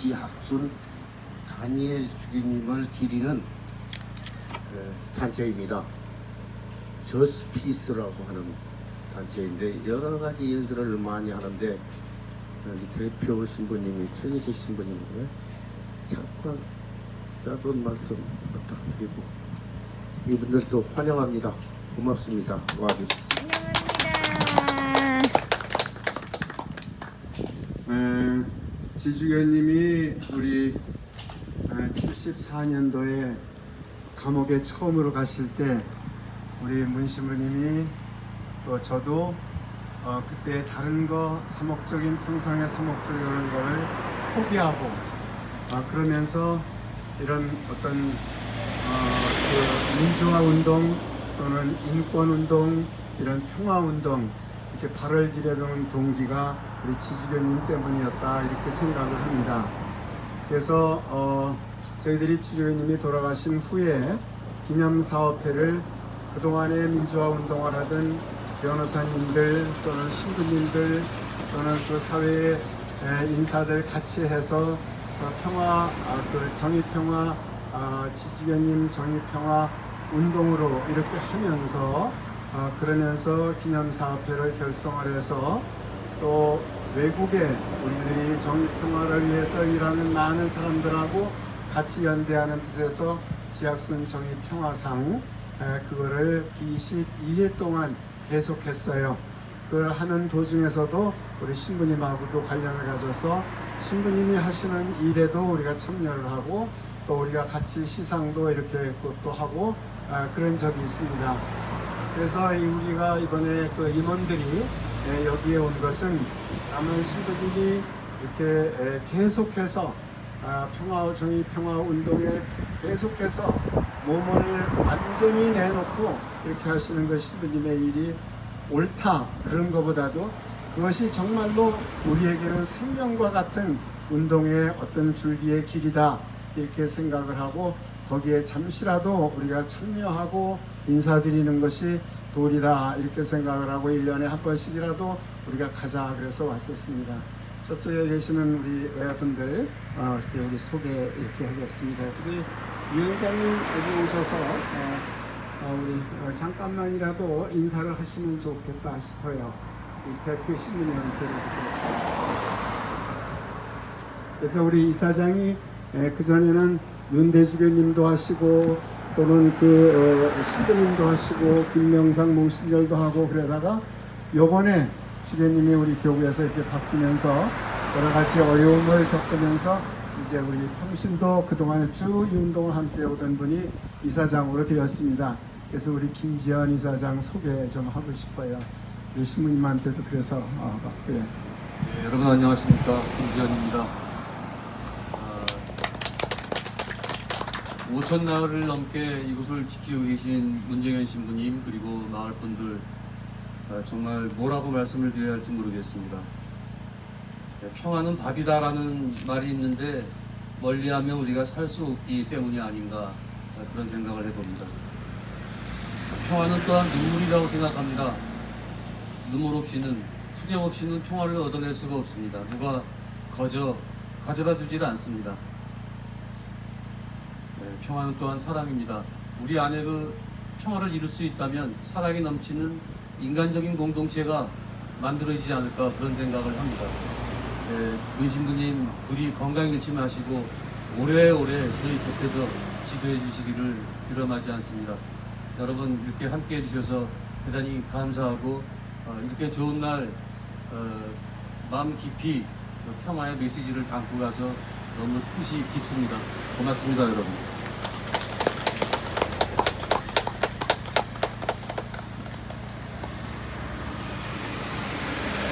지학순 다니엘 주기님을 기리는 에, 단체입니다. 저스피스라고 하는 단체인데 여러 가지 일들을 많이 하는데 여기 대표 신부님이 최기식 신부님인데 잠깐 짧은 말씀 부탁드리고 이분들도 환영합니다. 고맙습니다. 와주셔서. 환영합니다. 에, 지주교님이 우리 74년도에 감옥에 처음으로 가실 때 우리 문신부님이 또 저도 어, 그때 다른 거 사목적인 평상의 사목적인 거를 포기하고 어, 그러면서 이런 어떤 어, 그 민주화 운동 또는 인권 운동 이런 평화 운동 이렇게 발을 들여놓은 동기가 우리 지주교님 때문이었다 이렇게 생각을 합니다. 그래서 어, 저희들이 지주교님이 돌아가신 후에 기념사업회를 그동안에 민주화 운동을 하던 변호사님들 또는 신부님들 또는 그 사회의 에, 인사들 같이 해서 어, 평화, 아, 그 정의평화, 아, 지주교님 정의평화 운동으로 이렇게 하면서 어, 그러면서 기념사업회를 결성을 해서 또 외국에 우리들이 정의평화를 위해서 일하는 많은 사람들하고 같이 연대하는 뜻에서 지학순 정의평화상 에, 그거를 22회 동안 계속했어요. 그걸 하는 도중에서도 우리 신부님하고도 관련을 가져서 신부님이 하시는 일에도 우리가 참여를 하고 또 우리가 같이 시상도 이렇게 또 하고 아, 그런 적이 있습니다. 그래서 이 우리가 이번에 그 임원들이 에, 여기에 온 것은 남은 신부님이 이렇게 에, 계속해서 아, 평화 정의 평화 운동에 계속해서 몸을 완전히 내놓고 이렇게 하시는 것 신부님의 일이 옳다. 그런 것보다도 그것이 정말로 우리에게는 생명과 같은 운동의 어떤 줄기의 길이다. 이렇게 생각을 하고 거기에 잠시라도 우리가 참여하고 인사드리는 것이 도리다 이렇게 생각을 하고 1년에 한 번씩이라도 우리가 가자 그래서 왔었습니다. 저쪽에 계시는 우리 외분들 어, 이렇게 우리 소개 이렇게 하겠습니다. 특히 위원장님 여기 오셔서 어, 어, 우리 어, 잠깐만이라도 인사를 하시면 좋겠다 싶어요. 우리 대표 신부님한테 그래서 우리 이사장이 그 전에는 윤대주교님도 하시고 또는 그 어, 신부님도 하시고 김명상 몽신절도 하고 그러다가 요번에 주교님이 우리 교구에서 이렇게 바뀌면서 여러 가지 어려움을 겪으면서 이제 우리 평신도 그동안에 쭉 이 운동을 함께 오던 분이 이사장으로 되었습니다. 그래서 우리 김지연 이사장 소개 좀 하고 싶어요. 우리 신부님한테도 그래서 어, 맞고요. 네, 여러분 안녕하십니까 김지현입니다. 5천 나흘을 넘게 이곳을 지키고 계신 문정현 신부님 그리고 마을 분들 아, 정말 뭐라고 말씀을 드려야 할지 모르겠습니다. 네, 평화는 밥이다라는 말이 있는데 멀리하면 우리가 살 수 없기 때문이 아닌가 아, 그런 생각을 해봅니다. 평화는 또한 눈물이라고 생각합니다. 눈물 없이는 투쟁 없이는 평화를 얻어낼 수가 없습니다. 누가 거저 가져다 주질 않습니다. 네, 평화는 또한 사랑입니다. 우리 안에 그 평화를 이룰 수 있다면 사랑이 넘치는 인간적인 공동체가 만들어지지 않을까 그런 생각을 합니다. 네, 문신부님 부디 건강 잃지 마시고 오래오래 저희 곁에서 지도해 주시기를 빌어마지 않습니다. 여러분 이렇게 함께 해주셔서 대단히 감사하고 어, 이렇게 좋은 날 어, 마음 깊이 그 평화의 메시지를 담고 가서 너무 뜻이 깊습니다. 고맙습니다, 여러분.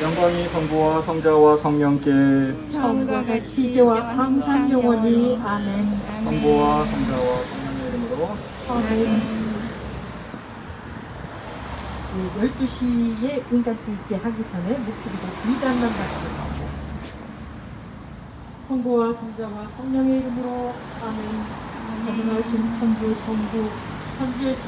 영광이 성부와 성자와 성령께 처음과 같이 이제와 항상 영원히 아멘. 성부와 성자와 성령의 이름으로 아멘. 12시에 인간띠 있게 하기 전에 목소리가 미단만 바치겠습니다. 성부와 성자와 성령의 이름으로 아멘. 전능하신 천주 성부 천지의 참